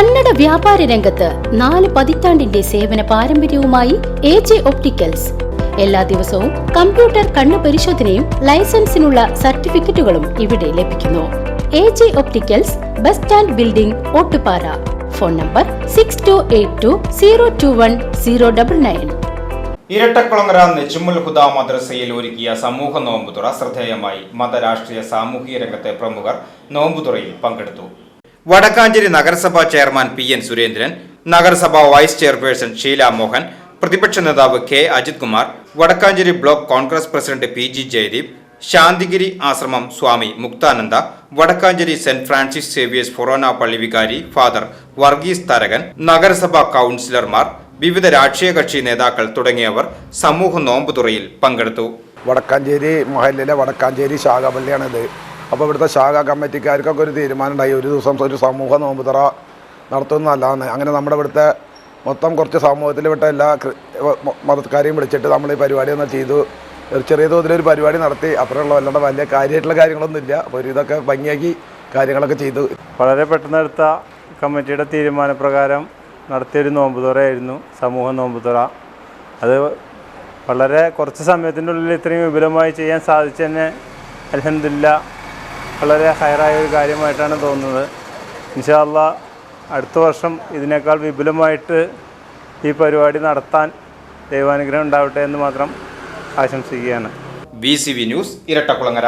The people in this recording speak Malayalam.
കന്നഡ വ്യാപാര രംഗത്ത് നാല് പതിറ്റാണ്ടിന്റെ സേവന പാരമ്പര്യവുമായി എ ജെ ഒപ്റ്റിക്കൽസ്. എല്ലാ ദിവസവും കമ്പ്യൂട്ടർ കണ്ണു പരിശോധനയും ലൈസൻസിനുള്ള സർട്ടിഫിക്കറ്റുകളും ഇവിടെ ലഭിക്കുന്നു. A J opticals bus stand building Ottupara. Phone number six two eight two zero two one zero double nine Irattakulangara Nechumul Huda മദ്രസയിൽ ഒരുക്കിയ സമൂഹ നോമ്പുതുറ ശ്രദ്ധേയമായി മതരാഷ്ട്രീയ സാമൂഹിക രംഗത്തെ പ്രമുഖർ നോമ്പുതുറയിൽ പങ്കെടുത്തു. വടക്കാഞ്ചേരി നഗരസഭാ ചെയർമാൻ പി എൻ സുരേന്ദ്രൻ നഗരസഭാ വൈസ് ചെയർപേഴ്സൺ ഷീല മോഹൻ പ്രതിപക്ഷ നേതാവ് K Ajith Kumar Vadakkanchery block Congress president P G Jayadeep Santhigiri Ashram Swami Mukthananda Vadakkanchery Saint Francis Xavier's forane പള്ളി വികാരി ഫാദർ വർഗീസ് തരകൻ നഗരസഭാ കൗൺസിലർമാർ വിവിധ രാഷ്ട്രീയ കക്ഷി നേതാക്കൾ തുടങ്ങിയവർ സമൂഹ നോമ്പുതുറയിൽ പങ്കെടുത്തു. വടക്കാഞ്ചേരി മൊഹല്ലിലെ വടക്കാഞ്ചേരി ശാഖ പള്ളിയാണിത് അപ്പോൾ ഇവിടുത്തെ ശാഖ കമ്മിറ്റിക്കാർക്കൊക്കെ ഒരു തീരുമാനം ഉണ്ടായി. ഒരു ദിവസം ഒരു സമൂഹ നോമ്പുതറ നടത്തുന്നതല്ലാന്ന്. അങ്ങനെ നമ്മുടെ ഇവിടുത്തെ മൊത്തം കുറച്ച് സമൂഹത്തിൽ വിട്ട എല്ലാ മതക്കാരെയും വിളിച്ചിട്ട് നമ്മൾ ഈ പരിപാടി ഒന്ന് ചെയ്തു. ഒരു ചെറിയ തോതിലൊരു പരിപാടി നടത്തി. അപ്പുറമുള്ള വല്ലാണ്ട് വലിയ കാര്യമായിട്ടുള്ള കാര്യങ്ങളൊന്നുമില്ല. അപ്പോൾ ഇതൊക്കെ ഭംഗിയാക്കി കാര്യങ്ങളൊക്കെ ചെയ്തു. വളരെ പെട്ടെന്ന് എടുത്ത കമ്മിറ്റിയുടെ തീരുമാനപ്രകാരം നടത്തിയൊരു നോമ്പുതുറയായിരുന്നു സമൂഹ നോമ്പുതുറ അത് വളരെ കുറച്ച് സമയത്തിന്റെ ഉള്ളിൽ ഇത്രയും വിപുലമായി ചെയ്യാൻ സാധിച്ചു തന്നെ അലഹമില്ല വളരെ ഹയറായ ഒരു കാര്യമായിട്ടാണ് തോന്നുന്നത്. ഇൻഷാല്ല അടുത്ത വർഷം ഇതിനേക്കാൾ വിപുലമായിട്ട് ഈ പരിപാടി നടത്താൻ ദൈവാനുഗ്രഹം ഉണ്ടാവട്ടെ എന്ന് മാത്രം ആശംസിക്കുകയാണ്. B C V news Irattakulangara.